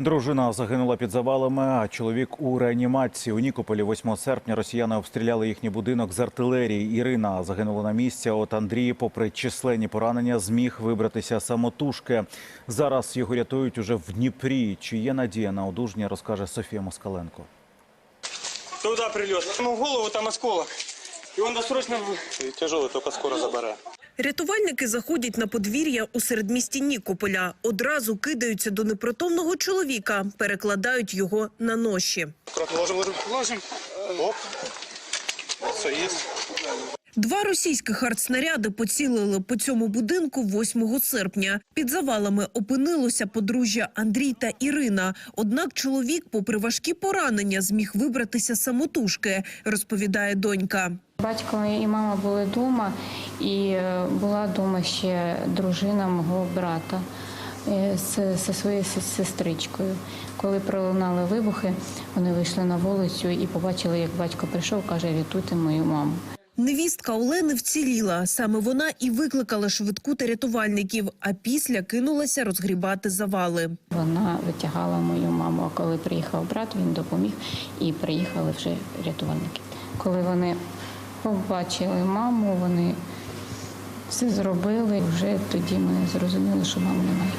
Дружина загинула під завалами, а чоловік у реанімації. У Нікополі 8 серпня росіяни обстріляли їхній будинок з артилерії. Ірина загинула на місці. а От Андрій, попри численні поранення, зміг вибратися самотужки. Зараз його рятують уже в Дніпрі. Чи є надія на одужання, розкаже Софія Москаленко. Туда прилет. Ему в голову там осколок. И он досрочно тяжелый, только скоро забирает. Рятувальники заходять на подвір'я у середмісті Нікополя. Одразу кидаються до непритомного чоловіка, перекладають його на ноші. Аккуратно ложимо, ложимо. ложим. Оп. Все, есть. Два російських артснаряди поцілили по цьому будинку 8 серпня. Під завалами опинилося подружжя Андрій та Ірина. Однак чоловік, попри важкі поранення, зміг вибратися самотужки, розповідає донька. Батько і мама були вдома, і е, була вдома ще дружина мого брата е, зі своєю сестричкою. Коли пролунали вибухи, вони вийшли на вулицю і побачили, як батько прийшов, каже, рятуйте мою маму. Невістка Олени вціліла. Саме вона і викликала швидку та рятувальників, а після кинулася розгрібати завали. Вона витягала мою маму. А коли приїхав брат, він допоміг і приїхали вже рятувальники. Коли вони побачили маму, вони все зробили. Вже тоді ми зрозуміли, що мами немає.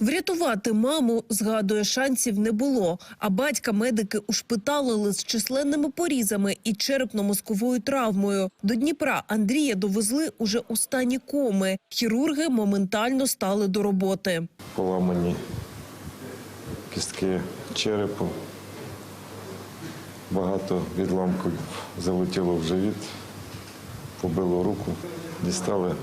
Врятувати маму, згадує, шансів не було. А батька медики ушпиталили з численними порізами і черепно-мозковою травмою. До Дніпра Андрія довезли уже у стані коми. Хірурги моментально стали до роботи. поламані кістки черепу. Багато відламків залетіло в живіт, побило руку, дістали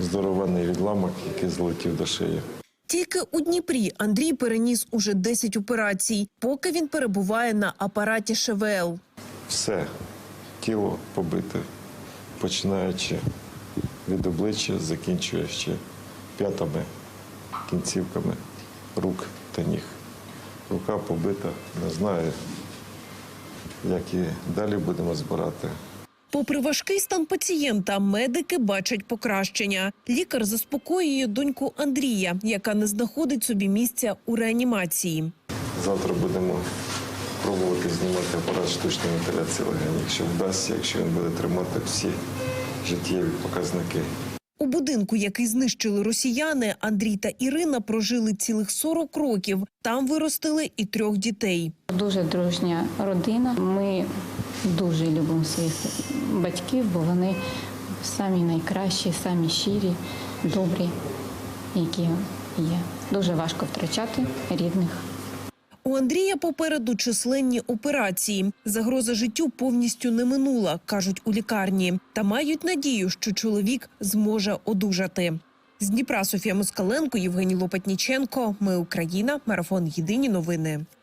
здоровенний відламок, який злетів до шиї. Тільки у Дніпрі Андрій переніс уже 10 операцій, поки він перебуває на апараті ШВЛ. Все тіло побите, починаючи від обличчя, закінчуючи п'ятами, кінцівками рук та ніг. Рука побита, не знаю, як і далі будемо збирати. Попри важкий стан пацієнта, медики бачать покращення. Лікар заспокоює доньку Андрія, яка не знаходить собі місця у реанімації. Завтра будемо пробувати знімати апарат штучної вентиляції легень, якщо вдасться, якщо він буде тримати всі життєві показники. У будинку, який знищили росіяни, Андрій та Ірина прожили цілих 40 років. Там виростили і трьох дітей. Дуже дружня родина. Ми дуже любимо своїх батьків, бо вони самі найкращі, самі щирі, добрі, які є. Дуже важко втрачати рідних. У Андрія попереду численні операції. Загроза життю повністю не минула, кажуть у лікарні. Та мають надію, що чоловік зможе одужати. З Дніпра Софія Москаленко, Євгеній Лопатніченко. Ми Україна. Марафон Єдині новини.